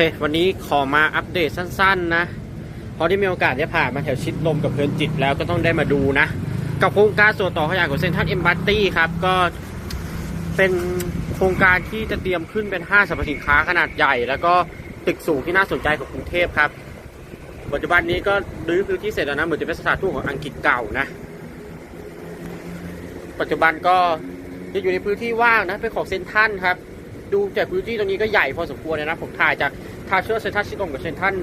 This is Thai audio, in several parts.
เค วันนี้ขอมาอัปเดตสั้น ๆ นะเพราะที่มีโอกาสได้ผ่านมาแถวชิดลมกับเพลินจิตแล้วก็ต้องได้มาดูนะ กับโครงการส่วนต่อขยายของเซ็นทรัลเอ็มบัตตี้ครับ ก็เป็นโครงการที่จะเตรียมขึ้นเป็นห้างสรรพสินค้าขนาดใหญ่ แล้วก็ตึกสูงที่น่าสนใจของกรุงเทพครับ ปัจจุบันนี้ก็รื้อพื้นที่เสร็จแล้วนะเหมือนจะเป็นสถานทูตของอังกฤษเก่านะ ปัจจุบันก็จะอยู่ในพื้นที่ว่างนะเป็นของเซ็นทรันครับ ดูจากพื้นที่ตรงนี้ก็ใหญ่พอสมควรเลยนะ ผมถ่ายจากทาเชอร์เซนทันชิดลมกับเซนทัน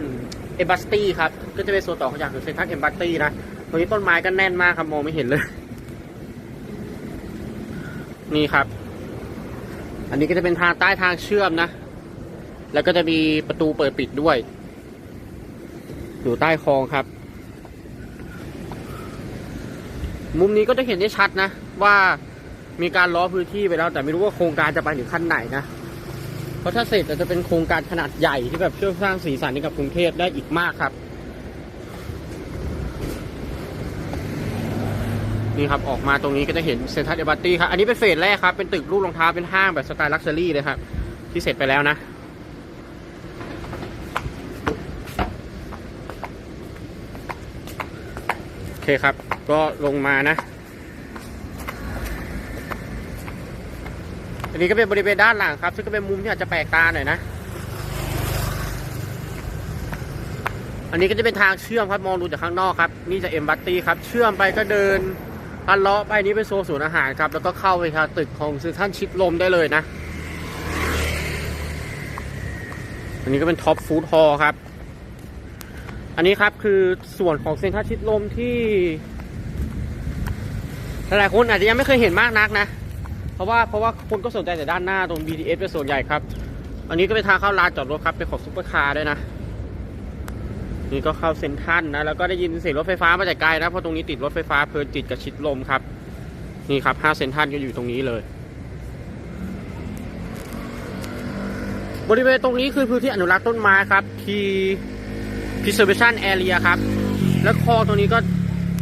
เอมบัสตี้ครับ ก็จะเป็นส่วนต่อของอย่างของเซนทันเอมบัสตี้นะตรงนี้ต้นไม้ก็แน่นมากครับมองไม่เห็นเลย นี่ครับ อันนี้ก็จะเป็นทางใต้ทางเชื่อมนะ แล้วก็จะมีประตูเปิดปิดด้วย อยู่ใต้คลองครับ มุมนี้ก็จะเห็นได้ชัดนะ ว่ามีการล้อพื้นที่ไปแล้ว แต่ไม่รู้ว่าโครงการจะไปถึงขั้นไหนนะ เพราะถ้าเสร็จจะเป็นโครงการขนาดใหญ่ที่แบบช่วยสร้างสีสันให้กับกรุงเทพได้อีกมากครับ นี่ครับออกมาตรงนี้ก็จะเห็นเซ็นทรัลเอบัตตี้ครับ อันนี้เป็นเฟสแรกครับ เป็นตึกรูปรองเท้าเป็นห้างแบบสไตล์ลักชัวรี่เลยครับ ที่เสร็จไปแล้วนะโอเคครับ ก็ลงมานะ อันนี้ก็เป็นบริเวณด้านหลังครับ ซึ่งก็เป็นมุมที่อาจจะแปลกตาหน่อยนะ อันนี้ก็จะเป็นทางเชื่อมครับ มองดูจากข้างนอกครับ นี่จะเอ็มบัตตี้ครับ เชื่อมไปก็เดินพันเลาะไปนี่เป็นโซนศูนย์อาหารครับ แล้วก็เข้าไปทางตึกของซื้อท่านชิดลมได้เลยนะ อันนี้ก็เป็นท็อปฟู้ดฮอลครับ อันนี้ครับคือส่วนของเซ็นทรัลชิดลมที่หลายๆคนอาจจะยังไม่เคยเห็นมากนักนะ เพราะว่าเพราะว่าคนก็สนใจแต่ด้านหน้าตรง BTS เป็นส่วนใหญ่ครับ อันนี้ก็เป็นทางเข้าลานจอดรถครับเป็นของซุปเปอร์คาร์ด้วยนะนี่ก็เข้าเซ็นทรัลนะแล้วก็ได้ยินเสียงรถไฟฟ้ามาจากไกลนะเพราะตรงนี้ติดรถไฟฟ้าเพลินจิตกับชิดลมครับ นี่ครับห้าเซ็นทรัลก็อยู่ตรงนี้เลย บริเวณตรงนี้คือพื้นที่อนุรักษ์ต้นไม้ครับที่ preservation area ครับ แล้วคลองตรงนี้ก็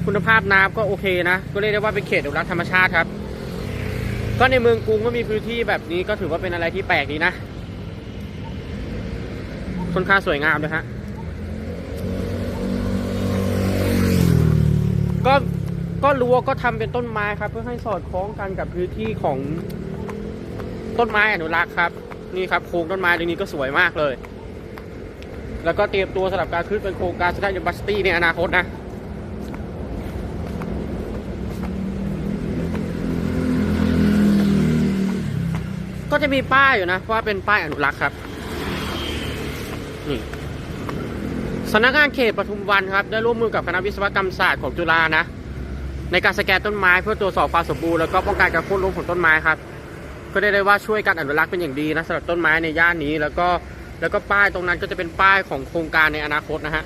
คุณภาพน้ำก็โอเคนะ ก็เรียกได้ว่าเป็นเขตอนุรักษ์ธรรมชาติครับ ก็ในเมืองกรุงก็มีพื้นที่แบบนี้ก็ถือว่าเป็นอะไรที่แปลกดีนะค่อนข้างสวยงามเลยฮะก็ก็รั้วก็ทำเป็นต้นไม้ครับ เพื่อให้สอดคล้องกันกับพื้นที่ของต้นไม้อนุรักษ์ครับ นี่ครับโครงต้นไม้ตรงนี้ก็สวยมากเลย แล้วก็เตรียมตัวสำหรับการขึ้นเป็นโครงการสถานีบัสตี้ในอนาคตนะ ก็จะมีป้ายอยู่นะว่าเป็นป้ายอนุรักษ์ครับนี่สำนักงานเขตปทุมวันครับ ได้ร่วมมือกับคณะวิศวกรรมศาสตร์ของจุฬานะ ในการสแกนต้นไม้เพื่อตรวจสอบความสมบูรณ์แล้วก็ป้องกันการโค่นล้มของต้นไม้ครับ ก็ได้ได้ว่าช่วยการอนุรักษ์เป็นอย่างดีนะสำหรับต้นไม้ในย่านนี้แล้วก็แล้วก็ป้ายตรงนั้นก็จะเป็นป้ายของโครงการในอนาคตนะฮะ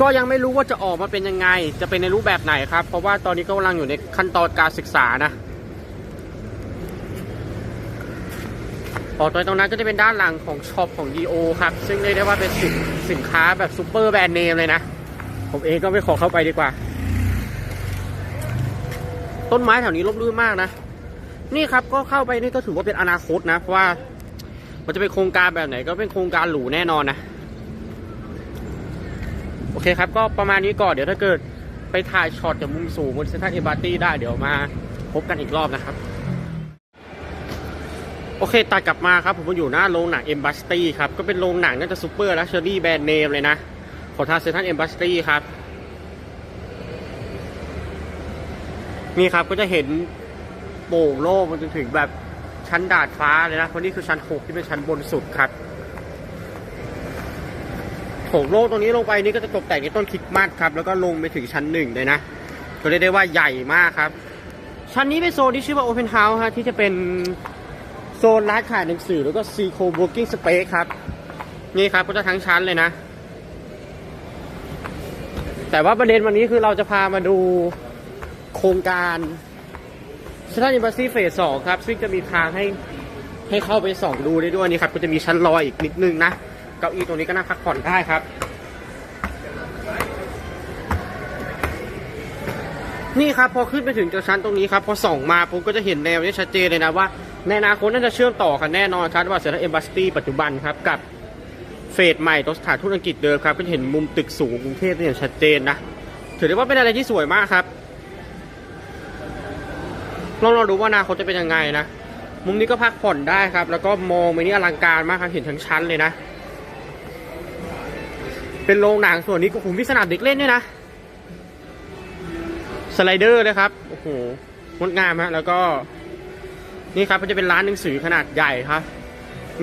ก็ยังไม่รู้ว่าจะออกมาเป็นยังไง จะเป็นในรูปแบบไหนครับ เพราะว่าตอนนี้ก็กำลังอยู่ในขั้นตอนการศึกษานะออกตัวตรงนั้นก็จะเป็นด้านหลังของช็อปของ DO ครับ ซึ่งเรียกได้ว่าเป็นสินสินค้าแบบซูเปอร์แบรนด์เนมเลยนะ ผมเองก็ไม่ขอเข้าไปดีกว่า ต้นไม้แถวนี้ร่มรื่นมากนะ นี่ครับก็เข้าไปนี่ก็ถือว่าเป็นอนาคตนะ เพราะว่ามันจะเป็นโครงการแบบไหนก็เป็นโครงการหรูแน่นอนนะ อเคครับ ก็ประมาณนี้ก่อน เดี๋ยวถ้าเกิดไปถ่ายช็อตจากมุมสูงบนเซนทรัลเอบัตตี้ได้เดี๋ยวมาพบกันอีกรอบนะครับ โอเค ตัดกลับมาครับ ผมมาอยู่หน้าโรงหนังเอ b บัสตี้ครับ ก็เป็นโรงหนังน่าจะซูเปอร์ลักชัวรี่แบรนด์เนมเลยนะ ของทางเซนทรัลเอ b บัสตี้ครับ นี่ครับก็จะเห็นโป่งโล่งมันจนถึงแบบชั้นดาดฟ้าเลยนะเพราะนี่คือชั้นหกที่เป็นชั้นบนสุดครับ โถงโล่งตรงนี้ลงไปนี่ก็จะตกแต่งในต้นคริดมัดครับ แล้วก็ลงไปถึงชั้นหนึ่งเลยนะก็เรียกได้ว่าใหญ่มากครับ ชั้นนี้เป็นโซนที่ชื่อว่า Open House ฮะที่จะเป็นโซนร้านขายหนังสือแล้วก็ซีโคบ o กิ้งสเปซครับ นี่ครับก็จะทั้งชั้นเลยนะ แต่ว่าประเด็นวันนี้คือเราจะพามาดูโครงการสถานีบัสซี่เฟสสองครับ ซึ่งจะมีทางให้ให้เข้าไปส่องดูได้ด้วยนี่ครับ ก็จะมีชั้นลอยอีกนิดนึงนะ เก้าอี้ตรงนี้ก็นั่งพักผ่อนได้ครับ นี่ครับพอขึ้นไปถึงจุดชั้นตรงนี้ครับพอส่องมาผมก็จะเห็นแนวนี้ชัดเจนเลยนะว่าในอนาคตน่าจะเชื่อมต่อกันแน่นอนครับว่าเซนทรัลเอมบ s สตี้ปัจจุบันครับกับเฟสใหม่ตรงสถานทูตอังกฤษเดิมครับก็จะเห็นมุมตึกสูงกรุงเทพได้อย่างชัดเจนนะถือได้ว่าเป็นอะไรที่สวยมากครับลองลอดูว่าอนาคตจะเป็นยังไงนะ มุมนี้ก็พักผ่อนได้ครับ แล้วก็มองไปนี่อลังการมากครับ เห็นทั้งชั้นเลยนะ เป็นโรงหนังส่วนนี้ก็ผมมีสนามเด็กเล่นด้วยนะ สไลเดอร์เลยครับ โอ้โหงดงามฮะแล้วก็ นี่ครับมันจะเป็นร้านหนังสือขนาดใหญ่ครับ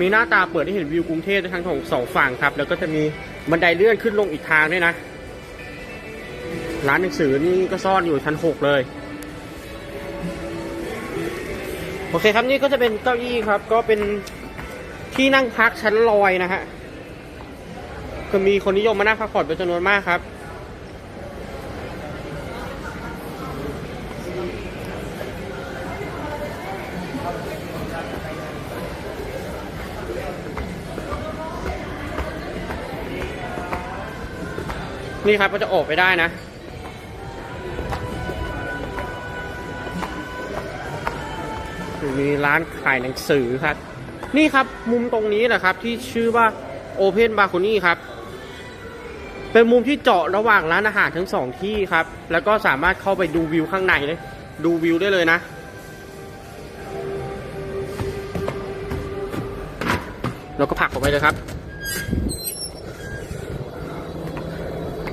มีหน้าตาเปิดให้เห็นวิวกรุงเทพได้ทั้งสองฝั่งครับ แล้วก็จะมีบันไดเลื่อนขึ้นลงอีกทางด้วยนะ ร้านหนังสือนี่ก็ซ่อนอยู่ชั้นหกเลยโอเคครับนี่ก็จะเป็นเก้าอี้ครับ ก็เป็นที่นั่งพักชั้นลอยนะฮะ ก็มีคนนิยมมานั่งพักผ่อนเป็นจำนวนมากครับ นี่ครับก็จะออกไปได้นะมีร้านขายหนังสือครับ นี่ครับมุมตรงนี้แหละครับที่ชื่อว่า Open b a l c o n y ครับ เป็นมุมที่เจาะระหว่างร้านอาหารทั้งสองที่ครับ แล้วก็สามารถเข้าไปดูวิวข้างในเลยดูวิวได้เลยนะแล้วก็ผักออกไปเลยครับ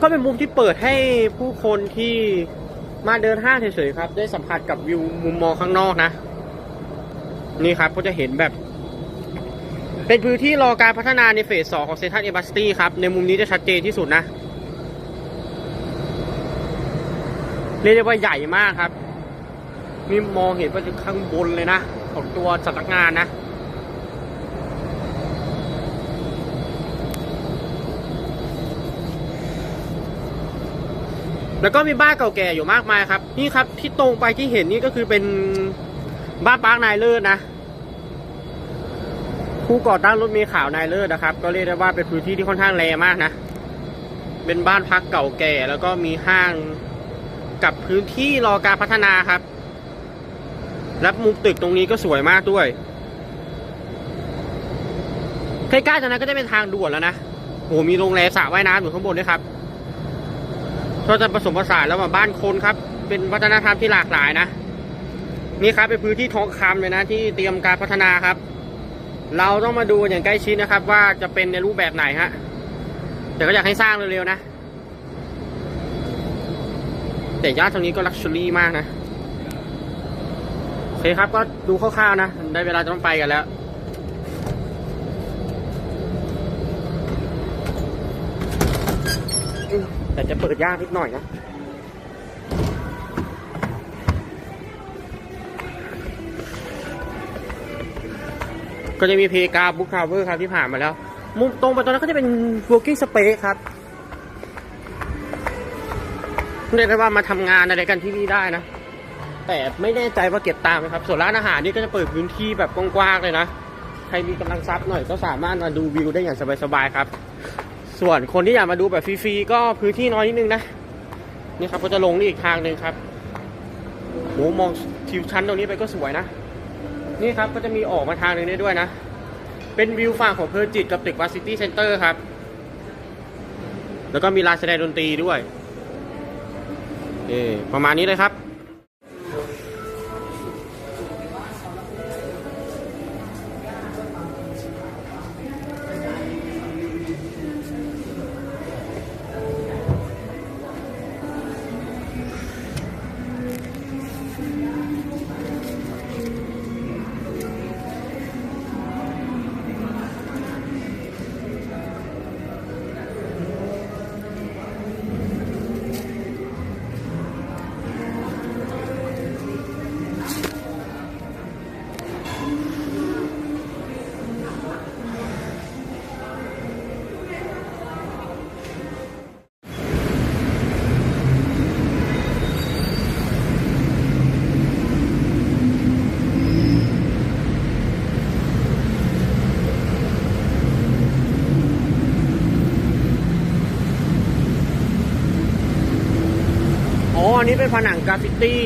ก็เป็นมุมที่เปิดให้ผู้คนที่มาเดินห้างเฉยๆครับ ได้สัมผัสกับวิวมุมมองข้างนอกนะ นี่ครับก็จะเห็นแบบ เป็นพื้นที่รอการพัฒนาในเฟสสองของเซนทรัลเอบ s สตี้ครับ ในมุมนี้จะชัดเจนที่สุดนะ เรียกได้ว่าใหญ่มากครับนี่มองเห็นไปถึงข้างบนเลยนะ ของตัวสำนักงานนะแล้วก็มีบ้านเก่าแก่อยู่มากมายครับ นี่ครับที่ตรงไปที่เห็นนี่ก็คือเป็นบ้านปาร์คนายเลิศนะ ผู้ก่อตั้งรถเมล์ขาวนายเลิศนะครับ ก็เรียกได้ว่าเป็นพื้นที่ที่ค่อนข้างแรงมากนะ เป็นบ้านพักเก่าแก่ แล้วก็มีห้างกับพื้นที่รอการพัฒนาครับ และมุมตึกตรงนี้ก็สวยมากด้วยใกล้ๆจากนั้นก็จะเป็นทางด่วนแล้วนะโอ้โหมีโรงแรมสระว่ายน้ำอยู่ข้างบนด้วยครับก็จะผสมผสานแล้วมาบ้านคนครับ เป็นวัฒนธรรมที่หลากหลายนะ นี่ครับเป็นพื้นที่ทองคำเลยนะที่เตรียมการพัฒนาครับ เราต้องมาดูอย่างใกล้ชิดนะครับ ว่าจะเป็นในรูปแบบไหนฮะแต่ก็อยากให้สร้างเร็วๆนะ แต่ย่านตรงนี้ก็ลักชัวรี่มากนะ โอเคครับก็ดูคร่าวๆนะ ได้เวลาจะต้องไปกันแล้วแต่จะเปิดยากนิดหน่อยนะ ก็จะมีเพกาบุ๊กคาเวอร์ครับที่ผ่านมาแล้ว มุมตรงไปตรงนั้นก็จะเป็น working space ครับเรียกได้ว่ามาทำงานอะไรกันที่นี่ได้นะ แต่ไม่แน่ใจว่าเก็บตามไหมครับ ส่วนร้านอาหารนี่ก็จะเปิดพื้นที่แบบกว้างๆเลยนะ ใครมีกำลังทรัพย์หน่อยก็สามารถมาดูวิวได้อย่างสบายๆครับ ส่วนคนที่อยากมาดูแบบฟรีๆก็พื้นที่น้อยนิดนึงนะ นี่ครับก็จะลงนี่อีกทางหนึ่งครับโหมองทิวชั้นตรงนี้ไปก็สวยนะ นี่ครับก็จะมีออกมาทางหนึ่งได้ด้วยนะ เป็นวิวฝั่งของเพอร์จิตกับตึกวาซิตี้เซ็นเตอร์ครับ แล้วก็มีลานแสดงดนตรีด้วยเออประมาณนี้เลยครับ นี้เป็นผนังกราฟฟิตี้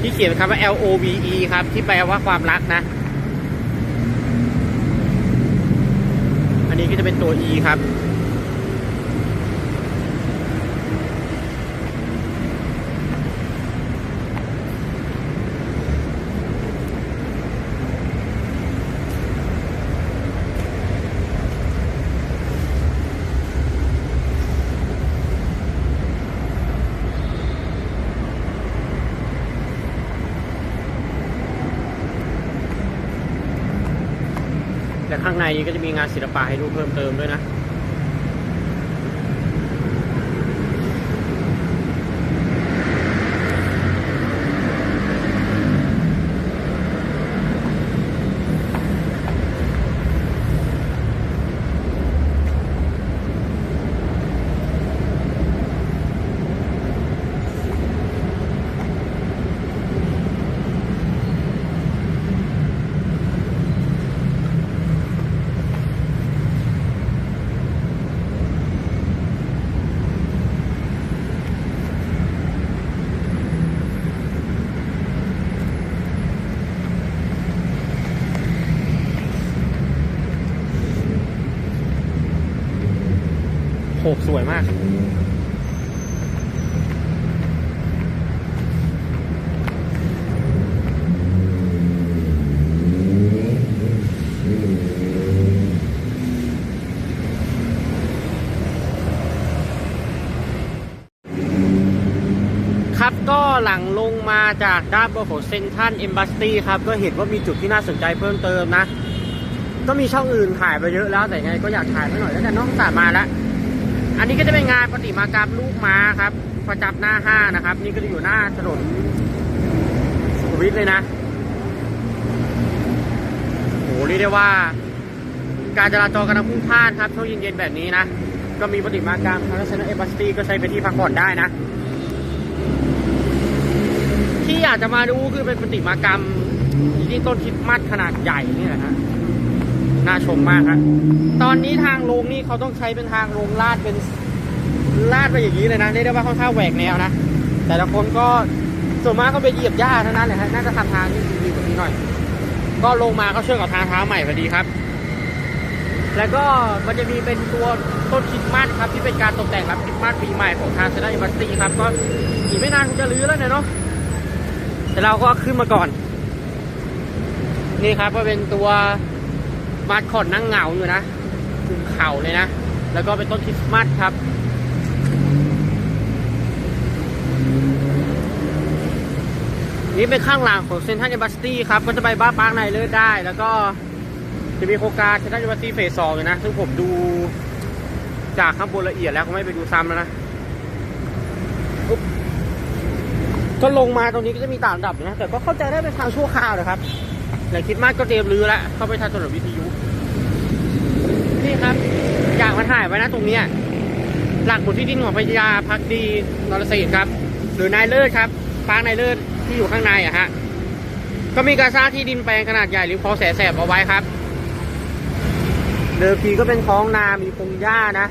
ที่เขียนคำว่า L O V E ครับ ที่แปลว่าความรักนะ อันนี้ก็จะเป็นตัว E ครับ ข้างในนี้ก็จะมีงานศิลปะให้ดูเพิ่มเติมด้วยนะ สวยมากครับก็หลังลงมาจากด้านบนของเซนทันเอมบัสตี้ครับ ก็เห็นว่ามีจุดที่น่าสนใจเพิ่มเติมนะ ก็มีช่องอื่นถ่ายไปเยอะแล้วแต่ไงก็อยากถ่ายไปหน่อยแล้วกันน้องสามาแล้ว อันนี้ก็จะเป็นงานปฏิมากรรมลูกม้าครับประจับหน้าห้านะครับ นี่ก็จะอยู่หน้าถนนสุขุมวิทเลยนะโหเรียกได้ว่า การจราจรกำลังพุ่งพล่านครับช่วงเย็นๆแบบนี้นะก็มีปฏิมากรรมทางชนะเอมบัสตีก็ใช้เป็นที่พักผ่อนได้นะ ที่อยากจะมาดูคือเป็นปฏิมากรรมที่ต้นคิดมัดขนาดใหญ่นี่แหละฮะ น่าชมมากครับตอนนี้ทางลงนี่เขาต้องใช้เป็นทางลงลาดเป็นลาดไปอย่างนี้เลยนะเรียกได้ว่าค่อนข้างแหวกแนวนะแต่ละคนก็ส่วนมากก็ไปเหยียบหญ้าเท่านั้นแหละฮะน่าจะทำทางที่ดีกว่านี้หน่อย ก็ลงมาก็เชื่อมกับทางเท้าใหม่พอดีครับ แล้วก็มันจะมีเป็นตัวต้นคริสต์มาสครับที่เป็นการตกแต่งรับคริสต์มาสปีใหม่ของทางเซนต์อิบัสตีครับก็อีกไม่นานคงจะรื้อแล้วเนาะแต่เราก็ขึ้นมาก่อน นี่ครับก็เป็นตัว มาดคอดนั่งเหงาอยู่นะคุมเข่าเลยนะ แล้วก็เป็นต้นคริสต์มาสครับนี่เป็นข้างหลังของเซนทรัลเอมบัสตี้ครับ ก็จะไปบ้านปาร์คในเลิศได้ แล้วก็จะมีโครงการเซนทรัลเอมบัสตี้เฟสสองอยู่นะ ซึ่งผมดูจากข้างบนละเอียดแล้วก็ไม่ไปดูซ้ำแล้วนะก็ลงมาตรงนี้ก็จะมีต่างระดับอยู่นะ แต่ก็เข้าใจได้เป็นทางชั่วคราวนะครับแต่คิดมากก็เตรียมรื้อแล้วเข้าไปทางถนนวิทยุ นี่ครับ อยากมาถ่ายไว้นะตรงเนี้ยหลักหมุดที่ดินของพญาพักดีนรสิงห์ครับ หรือนายเลิศครับปางนายเลิศที่อยู่ข้างในอะฮะก็มีการสร้างที่ดินแปลงขนาดใหญ่หรือคลองแสแสบเอาไว้ครับ เดิมทีก็เป็นท้องนา มีพงหญ้านะ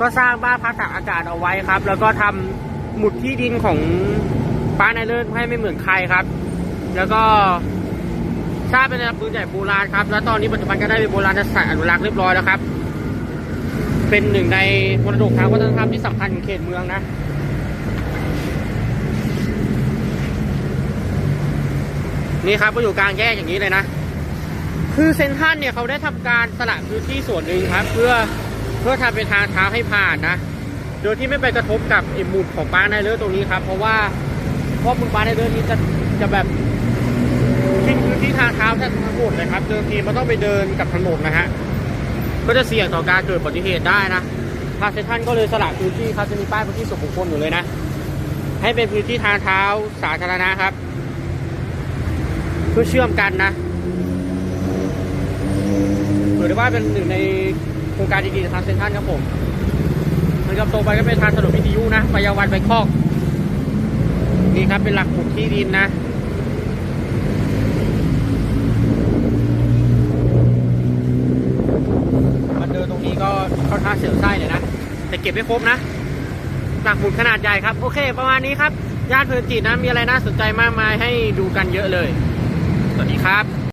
ก็สร้างบ้านพักตากอากาศเอาไว้ครับ แล้วก็ทำหมุดที่ดินของป้านายเลิศให้ไม่เหมือนใครครับ แล้วก็ ทราเป็นปืนใหญ่โบราณครับ แล้วตอนนี้ปัจจุบันก็ได้เป็นโบราณสถานอนุรักษ์เรียบร้อยแล้วครับ เป็นหนึ่งในมรดกทางวัฒนธรรมที่สำคัญของเขตเมืองนะนี่ครับก็อยู่กลางแยกอย่างนี้เลยนะ คือเซนทรันเนี่ยเขาได้ทำการสละพื้นที่ส่วนหนึ่งครับ เพื่อเพื่อทำเป็นทางเท้าให้ผ่านนะ โดยที่ไม่ไปกระทบกับอ้หมุดของป้าในเรือตรงนี้ครับ เพราะว่าเพราะมึงป้าในเรือนี้จะจะแบบ ทิ้งพื้นที่ทางเท้าแทบทั้งหมดเลยครับเดิมทีมันต้องไปเดินกับถนนนะฮะก็จะเสี่ยงต่อการเกิดอุบัติเหตุได้นะทางเซนทรันก็เลยสละพื้นที่ครับจะมีป้ายพื้นที่ส่วนบุคคลอยู่เลยนะ ให้เป็นพื้นที่ทางเท้าสาธารณะครับ เพื่อเชื่อมกันนะถือได้ว่าเป็นหนึ่งในโครงการดีๆของทางเซนทันครับผมมันกับตรงไปก็เป็นทางถนนวิทยุนะไปยาวันไปคอกนี่ครับเป็นหลักหมุดที่ดินนะ มาเดินตรงนี้ก็ค่อนข้างเสียวไส้เลย นะเก็บให้ครบนะปักหมุดขนาดใหญ่ครับ โอเค ประมาณนี้ครับ ย่านเพลินจิตนะ มีอะไรน่าสนใจมากมายให้ดูกันเยอะเลย สวัสดีครับ